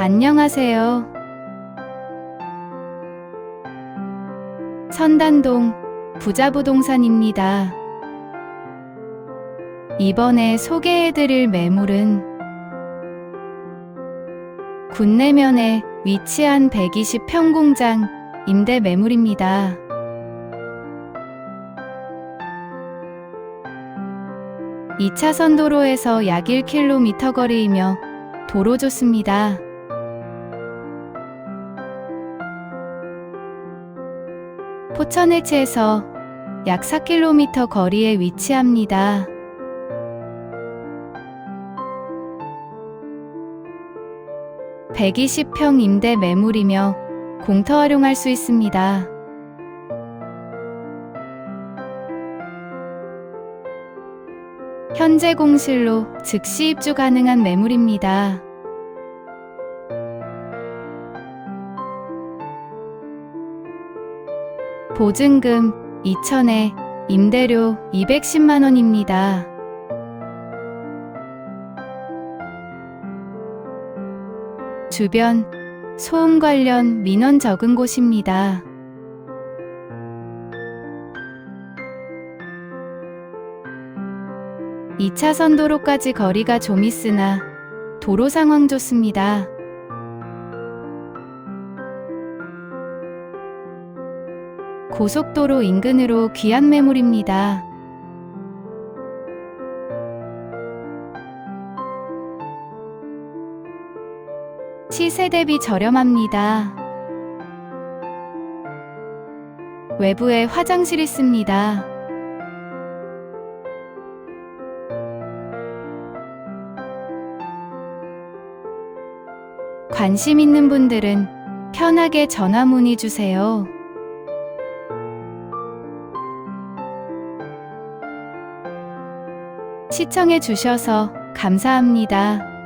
안녕하세요. 선단동 부자부동산입니다. 이번에 소개해드릴 매물은 군내면에 위치한 120평 공장 임대 매물입니다. 이차선 도로에서 약 1km 거리이며 도로 좋습니다. 포천해체에서 약 4km 거리에 위치합니다. (120평) 임대 매물이며 공터 활용할 수 있습니다. 현재 공실로 즉시 입주 가능한 매물입니다. 보증금 2천에 임대료 210만 원입니다. 주변 소음 관련 민원 적은 곳입니다. 이차선 도로까지 거리가 좀 있으나 도로 상황 좋습니다. 고속도로 인근으로 귀한 매물입니다. 시세 대비 저렴합니다. 외부에 화장실 있습니다. 관심 있는 분들은 편하게 전화 문의 주세요. 시청해 주셔서 감사합니다.